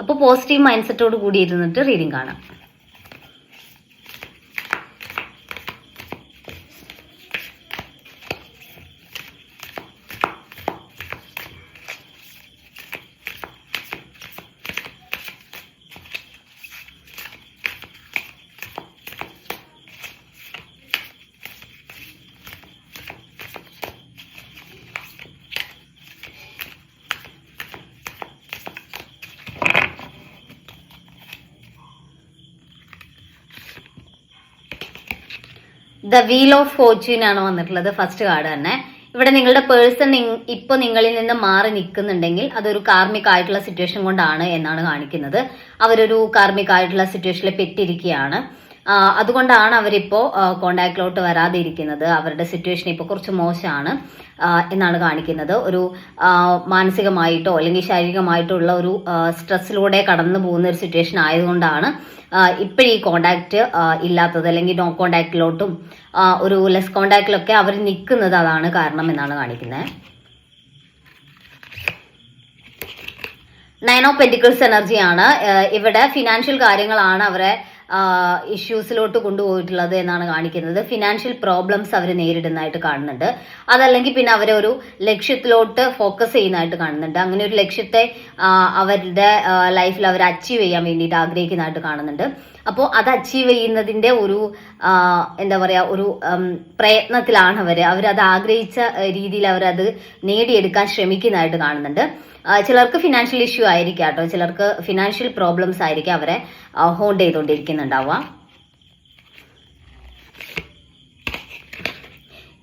അപ്പോൾ positive mind സെറ്റോട് കൂടി ഇരുന്നിട്ട് റീഡിംഗ് കാണാം. ദ വീൽ ഓഫ് ഫോർച്യൂൻ ആണ് വന്നിട്ടുള്ളത് ഫസ്റ്റ് കാർഡ് തന്നെ. ഇവിടെ നിങ്ങളുടെ പേഴ്സൺ ഇപ്പൊ നിങ്ങളിൽ നിന്ന് മാറി നിൽക്കുന്നുണ്ടെങ്കിൽ അതൊരു കാർമിക് ആയിട്ടുള്ള സിറ്റുവേഷൻ കൊണ്ടാണ് എന്നാണ് കാണിക്കുന്നത്. അവരൊരു കാർമിക് ആയിട്ടുള്ള സിറ്റുവേഷനിൽ പെട്ടിരിക്കുകയാണ്. അതുകൊണ്ടാണ് അവരിപ്പോ കോണ്ടാക്റ്റിലോട്ട് വരാതിരിക്കുന്നത്. അവരുടെ സിറ്റുവേഷൻ ഇപ്പോൾ കുറച്ച് മോശമാണ് എന്നാണ് കാണിക്കുന്നത്. ഒരു മാനസികമായിട്ടോ അല്ലെങ്കിൽ ശാരീരികമായിട്ടോ ഉള്ള ഒരു സ്ട്രെസ്സിലൂടെ കടന്നു പോകുന്ന ഒരു സിറ്റുവേഷൻ ആയതുകൊണ്ടാണ് ഇപ്പോഴീ കോണ്ടാക്ട് ഇല്ലാത്തത് അല്ലെങ്കിൽ നോ കോണ്ടാക്റ്റിലോട്ടും ഒരു ലെസ് കോണ്ടാക്റ്റിലൊക്കെ അവർ നിൽക്കുന്നത് അതാണ് കാരണം എന്നാണ് കാണിക്കുന്നത് നയൻ ഓഫ് പെന്റിക്കിൾസ് എനർജിയാണ് ഇവിടെ ഫിനാൻഷ്യൽ കാര്യങ്ങളാണ് അവരെ ഇഷ്യൂസിലോട്ട് കൊണ്ടുപോയിട്ടുള്ളത് എന്നാണ് കാണിക്കുന്നത്. ഫിനാൻഷ്യൽ പ്രോബ്ലംസ് അവർ നേരിടുന്നതായിട്ട് കാണുന്നുണ്ട്. അതല്ലെങ്കിൽ പിന്നെ അവരെ ഒരു ലക്ഷ്യത്തിലോട്ട് ഫോക്കസ് ചെയ്യുന്നതായിട്ട് കാണുന്നുണ്ട്. അങ്ങനെ ഒരു ലക്ഷ്യത്തെ അവരുടെ ലൈഫിൽ അവർ അച്ചീവ് ചെയ്യാൻ വേണ്ടിയിട്ട് ആഗ്രഹിക്കുന്നതായിട്ട് കാണുന്നുണ്ട്. അപ്പോൾ അത് അച്ചീവ് ചെയ്യുന്നതിന്റെ ഒരു എന്താ പറയുക ഒരു പ്രയത്നത്തിലാണ് അവർ അവരത് ആഗ്രഹിച്ച രീതിയിൽ അവരത് നേടിയെടുക്കാൻ ശ്രമിക്കുന്നതായിട്ട് കാണുന്നുണ്ട്. ചിലർക്ക് ഫിനാൻഷ്യൽ ഇഷ്യൂ ആയിരിക്കാം കേട്ടോ. ചിലർക്ക് ഫിനാൻഷ്യൽ പ്രോബ്ലംസ് ആയിരിക്കും അവരെ ഹോൾഡ് ചെയ്തുകൊണ്ടിരിക്കുന്നുണ്ടാവുക.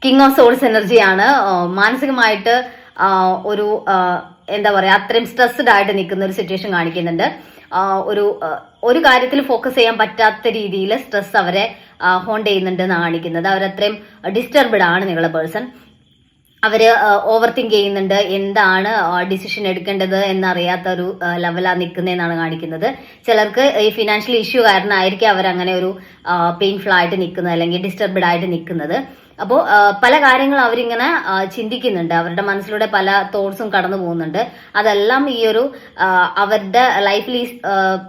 കിങ് ഓഫ് സോൾസ് എനർജിയാണ് മാനസികമായിട്ട് ഒരു എന്താ പറയുക അത്രയും സ്ട്രെസ്ഡ് ആയിട്ട് നിൽക്കുന്ന ഒരു സിറ്റുവേഷൻ കാണിക്കുന്നുണ്ട്. ഒരു ഒരു കാര്യത്തിൽ ഫോക്കസ് ചെയ്യാൻ പറ്റാത്ത രീതിയിൽ സ്ട്രെസ് അവരെ ഹോണ്ട് ചെയ്യുന്നുണ്ട് എന്നാണ് കാണിക്കുന്നത്. അവരത്രയും ഡിസ്റ്റർബ്ഡ് ആണ് നിങ്ങളുടെ പേഴ്സൺ അവർ ഓവർ തിങ്ക് ചെയ്യുന്നുണ്ട്. എന്താണ് ഡിസിഷൻ എടുക്കേണ്ടത് എന്നറിയാത്ത ഒരു ലെവലാണ് നിൽക്കുന്നതെന്നാണ് കാണിക്കുന്നത്. ചിലർക്ക് ഈ ഫിനാൻഷ്യൽ ഇഷ്യൂ കാരണമായിരിക്കും അവർ അങ്ങനെ ഒരു പെയിൻഫുൾ ആയിട്ട് നിൽക്കുന്നത് അല്ലെങ്കിൽ ഡിസ്റ്റർബ്ഡ് ആയിട്ട് നിൽക്കുന്നത്. അപ്പോൾ പല കാര്യങ്ങളും അവരിങ്ങനെ ചിന്തിക്കുന്നുണ്ട്. അവരുടെ മനസ്സിലൂടെ പല തോട്ട്സും കടന്നു പോകുന്നുണ്ട്. അതെല്ലാം ഈ ഒരു അവരുടെ ലൈഫിൽ ഈ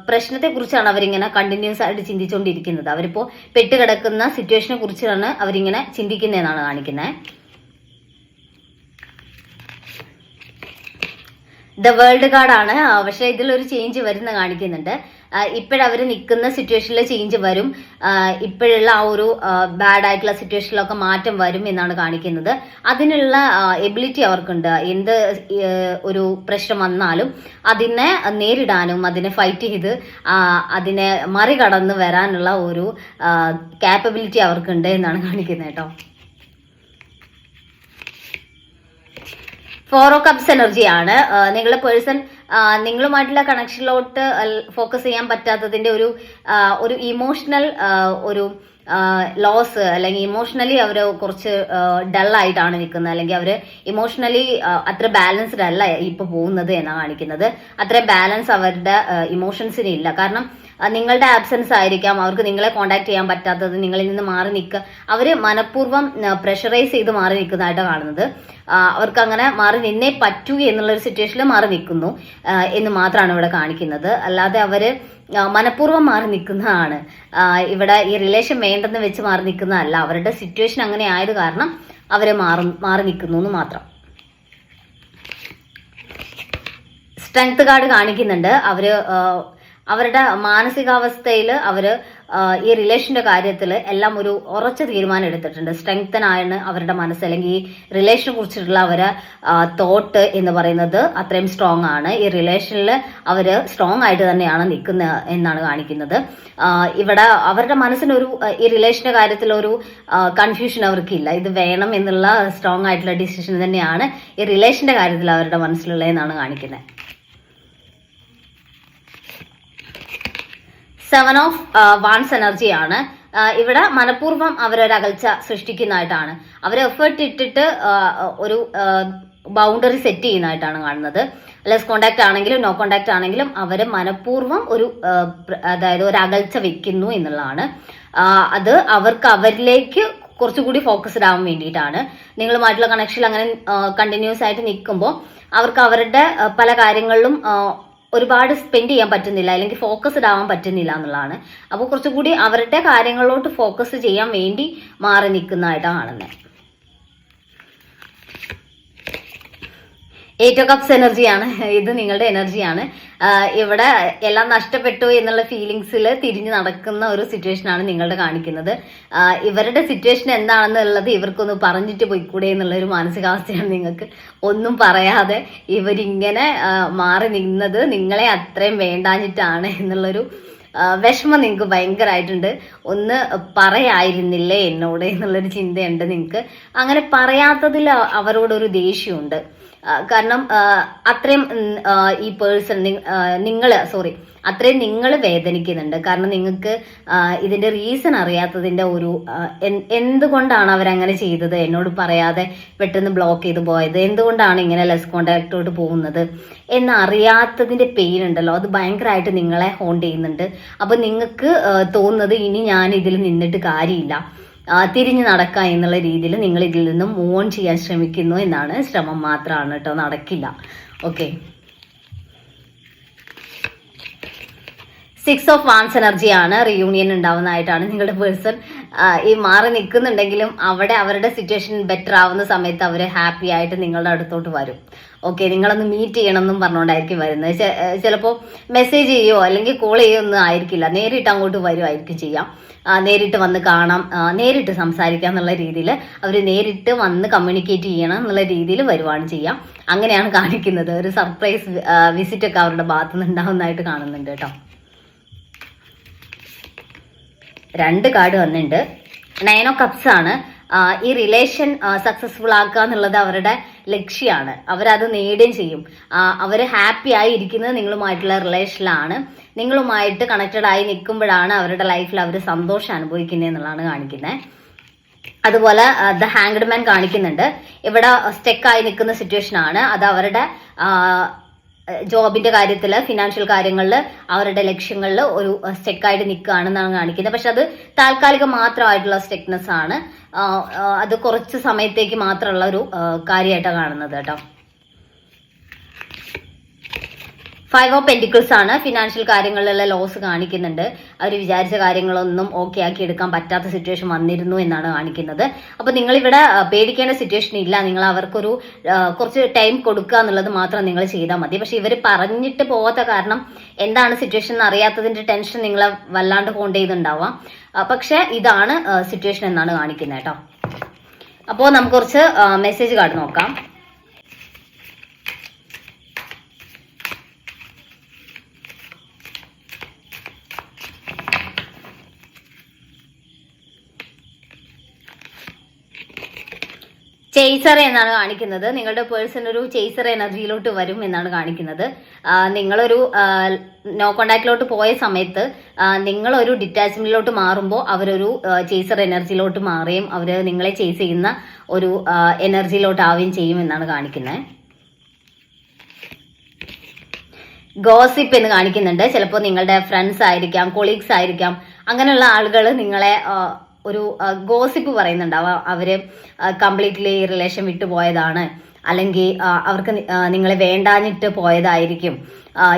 പ്രശ്നത്തെ കുറിച്ചാണ് അവരിങ്ങനെ കണ്ടിന്യൂസ് ആയിട്ട് ചിന്തിച്ചുകൊണ്ടിരിക്കുന്നത് അവരിപ്പോൾ പെട്ടുകിടക്കുന്ന സിറ്റുവേഷനെ കുറിച്ചാണ് അവരിങ്ങനെ ചിന്തിക്കുന്നതെന്നാണ് കാണിക്കുന്നത് ദ വേൾഡ് കാർഡാണ് പക്ഷെ ഇതിലൊരു ചേഞ്ച് വരുന്ന കാണിക്കുന്നുണ്ട്. ഇപ്പോഴവർ നിൽക്കുന്ന സിറ്റുവേഷനിൽ ചേഞ്ച് വരും. ഇപ്പോഴുള്ള ആ ഒരു ബാഡ് ആയിട്ടുള്ള സിറ്റുവേഷനിലൊക്കെ മാറ്റം വരും എന്നാണ് കാണിക്കുന്നത്. അതിനുള്ള എബിലിറ്റി അവർക്കുണ്ട്. എന്ത് ഒരു പ്രശ്നം വന്നാലും അതിനെ നേരിടാനും അതിനെ ഫൈറ്റ് ചെയ്ത് അതിനെ മറികടന്ന് വരാനുള്ള ഒരു കാപ്പബിലിറ്റി അവർക്കുണ്ട് എന്നാണ് കാണിക്കുന്നത് കേട്ടോ. ഫോർ ഓ കപ്സ് എനർജിയാണ് നിങ്ങളുടെ പേഴ്സൺ നിങ്ങളുമായിട്ടുള്ള കണക്ഷനിലോട്ട് ഫോക്കസ് ചെയ്യാൻ പറ്റാത്തതിന്റെ ഒരു ഒരു ഇമോഷണൽ ഒരു ലോസ് അല്ലെങ്കിൽ ഇമോഷണലി അവർ കുറച്ച് ഡൾ ആയിട്ടാണ് നിൽക്കുന്നത്. അല്ലെങ്കിൽ അവർ ഇമോഷണലി അത്ര ബാലൻസ്ഡ് അല്ല ഇപ്പൊ പോകുന്നത് എന്നാണ് കാണിക്കുന്നത്. അത്ര ബാലൻസ് അവരുടെ ഇമോഷൻസിന് ഇല്ല. കാരണം നിങ്ങളുടെ ആബ്സെൻസ് ആയിരിക്കാം. അവർക്ക് നിങ്ങളെ കോൺടാക്ട് ചെയ്യാൻ പറ്റാത്തത് നിങ്ങളിൽ നിന്ന് മാറി നിൽക്കുക അവർ മനഃപൂർവം പ്രഷറൈസ് ചെയ്ത് മാറി നിൽക്കുന്നതായിട്ടാണ് കാണുന്നത്. അവർക്ക് അങ്ങനെ മാറി നിന്നേ പറ്റൂ എന്നുള്ളൊരു സിറ്റുവേഷനിൽ മാറി നിൽക്കുന്നു എന്ന് മാത്രമാണ് ഇവിടെ കാണിക്കുന്നത്. അല്ലാതെ അവർ മനഃപൂർവം മാറി നിൽക്കുന്നതാണ് ഇവിടെ ഈ റിലേഷൻ വേണ്ടെന്ന് വെച്ച് മാറി നിൽക്കുന്നതല്ല അവരുടെ സിറ്റുവേഷൻ അങ്ങനെ ആയത് കാരണം അവർ മാറി മാറി നിൽക്കുന്നു എന്ന് മാത്രം. സ്ട്രെങ്ത് കാർഡ് കാണിക്കുന്നുണ്ട്. അവർ ആ, അവരുടെ മാനസികാവസ്ഥയിൽ അവർ ഈ റിലേഷന്റെ കാര്യത്തിൽ എല്ലാം ഒരു ഉറച്ച തീരുമാനം എടുത്തിട്ടുണ്ട്. സ്ട്രെങ്തൻ ആണ് അവരുടെ മനസ്സ്. അല്ലെങ്കിൽ ഈ റിലേഷനെ കുറിച്ചിട്ടുള്ള അവരെ തോട്ട് എന്ന് പറയുന്നത് അത്രയും സ്ട്രോങ് ആണ്. ഈ റിലേഷനിൽ അവർ സ്ട്രോങ് ആയിട്ട് തന്നെയാണ് നിൽക്കുന്ന എന്നാണ് കാണിക്കുന്നത്. ഇവിടെ അവരുടെ മനസ്സിനൊരു ഈ റിലേഷന്റെ കാര്യത്തിൽ ഒരു കൺഫ്യൂഷൻ അവർക്കില്ല. ഇത് വേണം എന്നുള്ള സ്ട്രോങ് ആയിട്ടുള്ള ഡിസിഷൻ തന്നെയാണ് ഈ റിലേഷന്റെ കാര്യത്തിൽ അവരുടെ മനസ്സിലുള്ളതെന്നാണ് കാണിക്കുന്നത് സെവൻ ഓഫ് വാൺസ് എനർജിയാണ് ഇവിടെ മനഃപൂർവം അവരൊരകൽച്ച സൃഷ്ടിക്കുന്നതായിട്ടാണ്. അവർ എഫേർട്ട് ഇട്ടിട്ട് ഒരു ബൗണ്ടറി സെറ്റ് ചെയ്യുന്നതായിട്ടാണ് കാണുന്നത്. ലെസ് കോണ്ടാക്ട് ആണെങ്കിലും നോ കോണ്ടാക്ട് ആണെങ്കിലും അവർ മനഃപൂർവം ഒരു അതായത് ഒരു അകൽച്ച വെക്കുന്നു എന്നുള്ളതാണ്. അത് അവർക്ക് അവരിലേക്ക് കുറച്ചുകൂടി ഫോക്കസ്ഡ് ആവാൻ വേണ്ടിയിട്ടാണ്. നിങ്ങളുമായിട്ടുള്ള കണക്ഷൻ അങ്ങനെ കണ്ടിന്യൂസ് ആയിട്ട് നിൽക്കുമ്പോൾ അവർക്ക് അവരുടെ പല കാര്യങ്ങളിലും ഒരുപാട് സ്പെൻഡ് ചെയ്യാൻ പറ്റുന്നില്ല അല്ലെങ്കിൽ ഫോക്കസ്ഡ് ആവാൻ പറ്റുന്നില്ല എന്നുള്ളതാണ്. അപ്പോൾ കുറച്ചുകൂടി അവരുടെ കാര്യങ്ങളിലോട്ട് ഫോക്കസ് ചെയ്യാൻ വേണ്ടി മാറി നിൽക്കുന്നതായിട്ടാണ് കാണുന്നത്. എയ്റ്റ് ഓഫ് കപ്സ് എനർജിയാണ് ഇത് നിങ്ങളുടെ എനർജിയാണ് ഇവിടെ എല്ലാം നഷ്ടപ്പെട്ടു എന്നുള്ള ഫീലിങ്സിൽ തിരിഞ്ഞു നടക്കുന്ന ഒരു സിറ്റുവേഷൻ ആണ് നിങ്ങളുടെ കാണിക്കുന്നത്. ഇവരുടെ സിറ്റുവേഷൻ എന്താണെന്നുള്ളത് ഇവർക്കൊന്ന് പറഞ്ഞിട്ട് പോയിക്കൂടെ എന്നുള്ള ഒരു മാനസികാവസ്ഥയാണ് നിങ്ങൾക്ക് ഒന്നും പറയാതെ ഇവരിങ്ങനെ മാറി നിന്നത് നിങ്ങളെ അത്രയും വേണ്ടാഞ്ഞിട്ടാണ് എന്നുള്ളൊരു വിഷമം നിങ്ങൾക്ക് ഭയങ്കരമായിട്ടുണ്ട് ഒന്ന് പറയായിരുന്നില്ലേ എന്നോട് എന്നുള്ളൊരു ചിന്തയുണ്ട് നിങ്ങൾക്ക്. അങ്ങനെ പറയാത്തതിൽ അവരോടൊരു ദേഷ്യമുണ്ട്. കാരണം അത്രയും ഈ പേഴ്സൺ നിങ്ങൾ സോറി അത്രയും നിങ്ങൾ വേദനിക്കുന്നുണ്ട്. കാരണം നിങ്ങൾക്ക് ഇതിന്റെ റീസൺ അറിയാത്തതിന്റെ ഒരു എന്തുകൊണ്ടാണ് അവരങ്ങനെ ചെയ്തത്? എന്നോട് പറയാതെ പെട്ടെന്ന് ബ്ലോക്ക് ചെയ്ത് പോയത്. എന്തുകൊണ്ടാണ് ഇങ്ങനെ ലെസ് കോണ്ടാക്ടോട്ട് പോകുന്നത്? എന്ന് അറിയാത്തതിന്റെ പെയിൻ ഉണ്ടല്ലോ അത് ഭയങ്കരമായിട്ട് നിങ്ങളെ ഹോണ്ട് ചെയ്യുന്നുണ്ട്. അപ്പൊ നിങ്ങൾക്ക് തോന്നുന്നത് ഇനി ഞാൻ ഇതിൽ നിന്നിട്ട് കാര്യമില്ല. തിരിഞ്ഞു നടക്കാം എന്നുള്ള രീതിയിൽ നിങ്ങൾ ഇതിൽ നിന്നും മൂവ് ഓൺ ചെയ്യാൻ ശ്രമിക്കുന്നു എന്നാണ് ശ്രമം മാത്രമാണ് കേട്ടോ നടക്കില്ല. ഓക്കെ സിക്സ് ഓഫ് വാൻസ് എനർജിയാണ് റിയൂണിയൻ ഉണ്ടാവുന്നതായിട്ടാണ് നിങ്ങളുടെ പേഴ്സൺ ഈ മാറി നിൽക്കുന്നുണ്ടെങ്കിലും അവിടെ അവരുടെ സിറ്റുവേഷൻ ബെറ്റർ ആവുന്ന സമയത്ത് അവർ ഹാപ്പി ആയിട്ട് നിങ്ങളുടെ അടുത്തോട്ട് വരും. ഓക്കെ നിങ്ങളൊന്ന് മീറ്റ് ചെയ്യണം എന്നും പറഞ്ഞുകൊണ്ടായിരിക്കും വരുന്നത്. ചിലപ്പോൾ മെസ്സേജ് ചെയ്യുമോ അല്ലെങ്കിൽ കോൾ ചെയ്യോ ഒന്നും ആയിരിക്കില്ല. നേരിട്ട് അങ്ങോട്ട് വരുമായിരിക്കും ചെയ്യാം. നേരിട്ട് വന്ന് കാണാം. നേരിട്ട് സംസാരിക്കാം എന്നുള്ള രീതിയിൽ അവർ നേരിട്ട് വന്ന് കമ്മ്യൂണിക്കേറ്റ് ചെയ്യണം എന്നുള്ള രീതിയിൽ വരുവാണ് ചെയ്യാം. അങ്ങനെയാണ് കാണിക്കുന്നത്. ഒരു സർപ്രൈസ് വിസിറ്റ് ഒക്കെ അവരുടെ ഭാഗത്തുനിന്ന് ഉണ്ടാവുന്നതായിട്ട് കാണുന്നുണ്ട് കേട്ടോ. രണ്ട് കാർഡ് വന്നിട്ടുണ്ട് നയൻ ഓഫ് കപ്സ് ആണ്. ഈ റിലേഷൻ സക്സസ്ഫുൾ ആക്കുക എന്നുള്ളത് അവരുടെ ലക്ഷ്യമാണ്. അവരത് നേടുകയും ചെയ്യും. അവർ ഹാപ്പി ആയി ഇരിക്കുന്നത് നിങ്ങളുമായിട്ടുള്ള റിലേഷനിലാണ് നിങ്ങളുമായിട്ട് കണക്റ്റഡ് ആയി നിൽക്കുമ്പോഴാണ് അവരുടെ ലൈഫിൽ അവർ സന്തോഷം അനുഭവിക്കുന്നത് എന്നുള്ളതാണ് കാണിക്കുന്നത് അതുപോലെ ദ ഹാങ്ഡ് മാൻ കാണിക്കുന്നുണ്ട്. ഇവിടെ സ്റ്റെക്കായി നിൽക്കുന്ന സിറ്റുവേഷൻ ആണ്. അത് അവരുടെ ജോബിന്റെ കാര്യത്തിൽ ഫിനാൻഷ്യൽ കാര്യങ്ങളിൽ അവരുടെ ലക്ഷ്യങ്ങളിൽ ഒരു സ്റ്റെക്കായിട്ട് നിൽക്കുകയാണെന്നാണ് കാണിക്കുന്നത്. പക്ഷെ അത് താൽക്കാലികം മാത്രമായിട്ടുള്ള സ്റ്റെക്നെസ് ആണ്. അത് കുറച്ച് സമയത്തേക്ക് മാത്രമുള്ള ഒരു കാര്യമായിട്ടാണ് കാണുന്നത് കേട്ടോ. ഫൈവ് ഓഫ് പെന്റിക്കിൾസ് ആണ് ഫിനാൻഷ്യൽ കാര്യങ്ങളിലുള്ള ലോസ് കാണിക്കുന്നുണ്ട്. അവർ വിചാരിച്ച കാര്യങ്ങളൊന്നും ഓക്കെ ആക്കി എടുക്കാൻ പറ്റാത്ത സിറ്റുവേഷൻ വന്നിരുന്നു എന്നാണ് കാണിക്കുന്നത്. അപ്പോൾ നിങ്ങൾ ഇവിടെ പേടിക്കേണ്ട സിറ്റുവേഷൻ ഇല്ല. നിങ്ങൾ അവർക്കൊരു കുറച്ച് ടൈം കൊടുക്കുക എന്നുള്ളത് മാത്രം നിങ്ങൾ ചെയ്താൽ മതി. പക്ഷെ ഇവർ പറഞ്ഞിട്ട് പോകാത്ത കാരണം എന്താണ് സിറ്റുവേഷൻ എന്ന് അറിയാത്തതിന്റെ ടെൻഷൻ നിങ്ങളെ വല്ലാണ്ട് ഹോണ്ട് ചെയ്തുണ്ടാവാം പക്ഷെ ഇതാണ് സിറ്റുവേഷൻ എന്നാണ് കാണിക്കുന്നത് കേട്ടോ. അപ്പോൾ നമുക്ക് കുറച്ച് മെസ്സേജ് കാർഡ് നോക്കാം. ചേസർ എന്നാണ് കാണിക്കുന്നത്. നിങ്ങളുടെ പേഴ്സൺ ഒരു ചേസർ എനർജിയിലോട്ട് വരും എന്നാണ് കാണിക്കുന്നത്. നിങ്ങളൊരു നോ കോണ്ടാക്റ്റിലോട്ട് പോയ സമയത്ത് നിങ്ങളൊരു ഡിറ്റാച്ച്മെന്റിലോട്ട് മാറുമ്പോൾ അവരൊരു ചേസർ എനർജിയിലോട്ട് മാറുകയും അവർ നിങ്ങളെ ചേസ് ചെയ്യുന്ന ഒരു എനർജിയിലോട്ട് ആവുകയും ചെയ്യും എന്നാണ് കാണിക്കുന്നത് ഗോസിപ്പ് എന്ന് കാണിക്കുന്നുണ്ട്. ചിലപ്പോൾ നിങ്ങളുടെ ഫ്രണ്ട്സ് ആയിരിക്കാം കൊളീഗ്സ് ആയിരിക്കാം. അങ്ങനെയുള്ള ആളുകൾ നിങ്ങളെ ഒരു ഗോസിപ്പ് പറയുന്നുണ്ടാവാം. അവർ കംപ്ലീറ്റ്ലി റിലേഷൻ വിട്ടുപോയതാണ് അല്ലെങ്കിൽ അവർക്ക് നിങ്ങളെ വേണ്ടാഞ്ഞിട്ട് പോയതായിരിക്കും.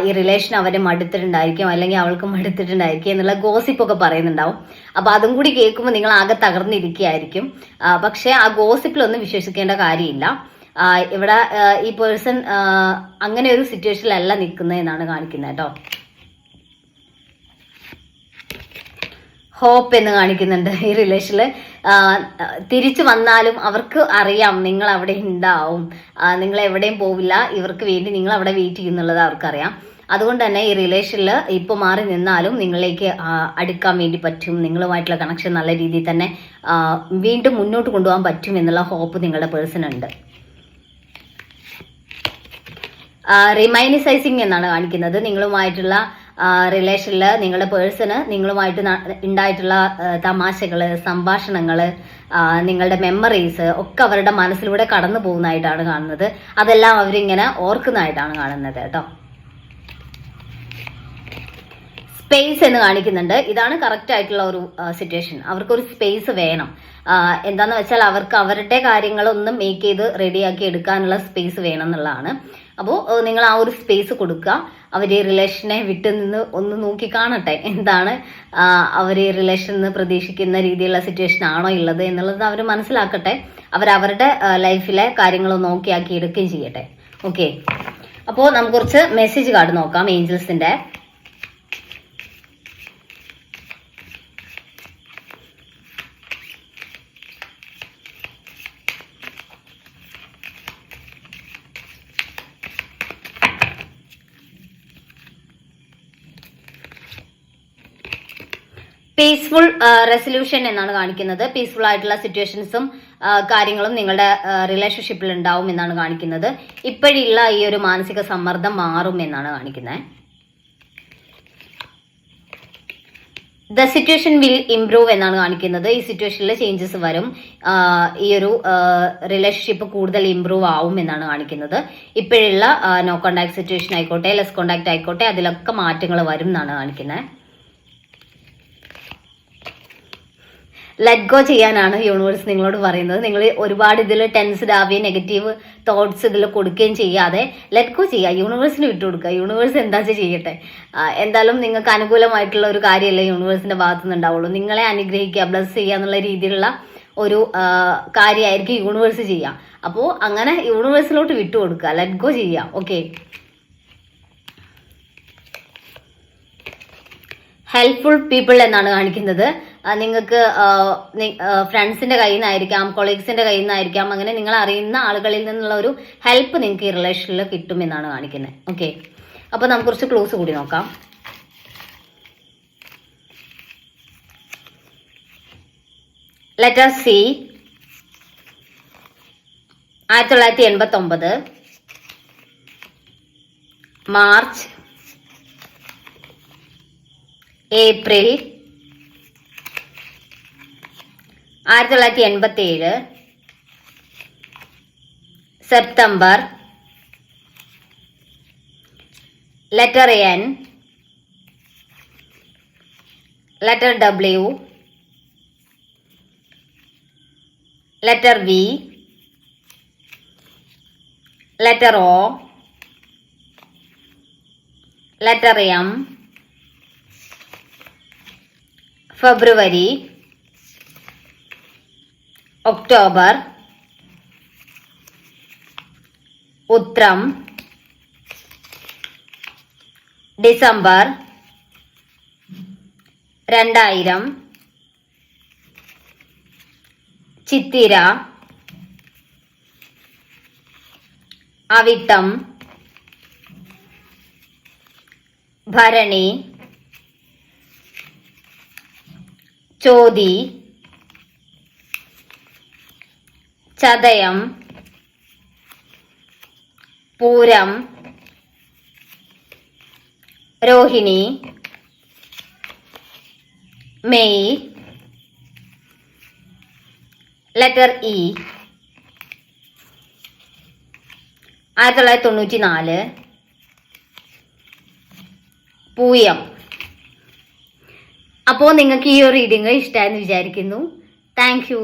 ഈ റിലേഷൻ അവരെ മടുത്തിട്ടുണ്ടായിരിക്കും. അല്ലെങ്കിൽ അവൾക്ക് മടുത്തിട്ടുണ്ടായിരിക്കും എന്നുള്ള ഗോസിപ്പ് ഒക്കെ പറയുന്നുണ്ടാവും. അപ്പൊ അതും കൂടി കേൾക്കുമ്പോൾ നിങ്ങൾ ആകെ തകർന്നിരിക്കുകയായിരിക്കും. പക്ഷെ ആ ഗോസിപ്പിലൊന്നും വിശ്വസിക്കേണ്ട കാര്യമില്ല. ഇവിടെ ഈ പേഴ്സൺ അങ്ങനെ ഒരു സിറ്റുവേഷനിലല്ല നിൽക്കുന്നത് എന്നാണ് കാണിക്കുന്നത് കേട്ടോ. ഹോപ്പ് എന്ന് കാണിക്കുന്നുണ്ട് ഈ റിലേഷനിൽ തിരിച്ചു വന്നാലും അവർക്ക് അറിയാം നിങ്ങൾ അവിടെ ഉണ്ടാവും. നിങ്ങൾ എവിടെയും പോവില്ല. ഇവർക്ക് വേണ്ടി നിങ്ങൾ അവിടെ വെയിറ്റ് ചെയ്യുന്നുള്ളത് അവർക്കറിയാം. അതുകൊണ്ട് തന്നെ ഈ റിലേഷനിൽ ഇപ്പോൾ മാറി നിന്നാലും നിങ്ങളിലേക്ക് അടുക്കാൻ വേണ്ടി പറ്റും. നിങ്ങളുമായിട്ടുള്ള കണക്ഷൻ നല്ല രീതിയിൽ തന്നെ വീണ്ടും മുന്നോട്ട് കൊണ്ടുപോകാൻ പറ്റും എന്നുള്ള ഹോപ്പ് നിങ്ങളുടെ പേഴ്സൺ ഉണ്ട്. റിമൈനിസൈസിങ് എന്നാണ് കാണിക്കുന്നത്. നിങ്ങളുമായിട്ടുള്ള റിലേഷനിൽ നിങ്ങളുടെ പേഴ്സണ് നിങ്ങളുമായിട്ട് ഉണ്ടായിട്ടുള്ള തമാശകൾ സംഭാഷണങ്ങൾ നിങ്ങളുടെ മെമ്മറീസ് ഒക്കെ അവരുടെ മനസ്സിലൂടെ കടന്നു പോകുന്നതായിട്ടാണ് കാണുന്നത്. അതെല്ലാം അവരിങ്ങനെ ഓർക്കുന്നതായിട്ടാണ് കാണുന്നത് കേട്ടോ. സ്പേസ് എന്ന് കാണിക്കുന്നുണ്ട്. ഇതാണ് കറക്റ്റ് ആയിട്ടുള്ള ഒരു സിറ്റുവേഷൻ അവർക്കൊരു സ്പേസ് വേണം. എന്താന്ന് വെച്ചാൽ അവർക്ക് അവരുടെ കാര്യങ്ങളൊന്നും മേക്ക് ചെയ്ത് റെഡിയാക്കി എടുക്കാനുള്ള സ്പേസ് വേണം എന്നുള്ളതാണ്. അപ്പോൾ നിങ്ങൾ ആ ഒരു സ്പേസ് കൊടുക്കുക. അവർ ഈ റിലേഷനെ വിട്ട് നിന്ന് ഒന്ന് നോക്കി കാണട്ടെ എന്താണ് അവർ ഈ റിലേഷൻ നിന്ന് പ്രതീക്ഷിക്കുന്ന രീതിയിലുള്ള സിറ്റുവേഷൻ ആണോ ഉള്ളത് എന്നുള്ളത് അവർ മനസ്സിലാക്കട്ടെ. അവർ അവരുടെ ലൈഫിലെ കാര്യങ്ങൾ നോക്കിയാക്കി എടുക്കുകയും ചെയ്യട്ടെ. ഓക്കെ അപ്പോൾ നമുക്ക് കുറച്ച് മെസ്സേജ് കാർഡ് നോക്കാം ഏഞ്ചൽസിന്റെ പീസ്ഫുൾ റെസൊല്യൂഷൻ എന്നാണ് കാണിക്കുന്നത്. പീസ്ഫുൾ ആയിട്ടുള്ള സിറ്റുവേഷൻസും കാര്യങ്ങളും നിങ്ങളുടെ റിലേഷൻഷിപ്പിൽ ഉണ്ടാവും എന്നാണ് കാണിക്കുന്നത്. ഇപ്പോഴുള്ള ഈ ഒരു മാനസിക സമ്മർദ്ദം മാറും എന്നാണ് കാണിക്കുന്നത്. ദ സിറ്റുവേഷൻ വിൽ ഇംപ്രൂവ് എന്നാണ് കാണിക്കുന്നത്. ഈ സിറ്റുവേഷനിലെ ചേഞ്ചസ് വരും. ഈ ഒരു റിലേഷൻഷിപ്പ് കൂടുതൽ ഇംപ്രൂവ് ആവും എന്നാണ് കാണിക്കുന്നത്. ഇപ്പോഴുള്ള നോ കോണ്ടാക്ട് സിറ്റുവേഷൻ ആയിക്കോട്ടെ ലെസ് കോണ്ടാക്ട് ആയിക്കോട്ടെ അതിലൊക്കെ മാറ്റങ്ങൾ വരും എന്നാണ് കാണിക്കുന്നത്. ലെറ്റ് ഗോ ചെയ്യാനാണ് യൂണിവേഴ്സ് നിങ്ങളോട് പറയുന്നത്. നിങ്ങൾ ഒരുപാട് ഇതിൽ ടെൻസ്ഡ് ആവുകയും നെഗറ്റീവ് തോട്ട്സ് ഇതിൽ കൊടുക്കുകയും ചെയ്യാതെ ലെറ്റ് ഗോ ചെയ്യുക. യൂണിവേഴ്സിന് വിട്ടുകൊടുക്കുക യൂണിവേഴ്സ് എന്താ ചെയ്യട്ടെ? എന്തായാലും നിങ്ങൾക്ക് അനുകൂലമായിട്ടുള്ള ഒരു കാര്യമല്ലേ യൂണിവേഴ്സിന്റെ ഭാഗത്തു നിന്ന് ഉണ്ടാവുള്ളൂ. നിങ്ങളെ അനുഗ്രഹിക്കുക ബ്ലസ് ചെയ്യുക എന്നുള്ള രീതിയിലുള്ള ഒരു കാര്യമായിരിക്കും യൂണിവേഴ്സ് ചെയ്യുക. അപ്പോൾ അങ്ങനെ യൂണിവേഴ്സിലോട്ട് വിട്ടുകൊടുക്കുക ലെറ്റ് ഗോ ചെയ്യുക. ഓക്കെ ഹെൽപ്ഫുൾ പീപ്പിൾ എന്നാണ് കാണിക്കുന്നത്. നിങ്ങൾക്ക് ഫ്രണ്ട്സിന്റെ കയ്യിൽ നിന്നായിരിക്കാം കൊളീഗ്സിന്റെ കയ്യിൽ നിന്നായിരിക്കാം അങ്ങനെ നിങ്ങൾ അറിയുന്ന ആളുകളിൽ നിന്നുള്ള ഒരു ഹെൽപ്പ് നിങ്ങൾക്ക് ഈ റിലേഷനിൽ കിട്ടുമെന്നാണ് കാണിക്കുന്നത് ഓക്കെ അപ്പൊ നമുക്ക് കുറച്ച് ക്ലോസ് കൂടി നോക്കാം. ലെറ്റർ സി ആയിരത്തി തൊള്ളായിരത്തി എൺപത്തി ഒമ്പത് മാർച്ച്. ഏപ്രിൽ. ആയിരത്തി തൊള്ളായിരത്തി എൺപത്തി ഏഴ് September letter N letter W letter V letter O letter M February October. ഉത്രം. ഡിസംബർ. രണ്ടായിരം. ചിത്തിര. അവിട്ടം. ഭരണി. ചോതി. ചതയം പൂരം രോഹിണി മെയ് ലെറ്റർ ഇ ആയിരത്തി തൊള്ളായിരത്തി തൊണ്ണൂറ്റി നാല് പൂയം. അപ്പോൾ നിങ്ങൾക്ക് ഈ ഒരു റീഡിങ് ഇഷ്ടമായെന്ന് വിചാരിക്കുന്നു. Thank you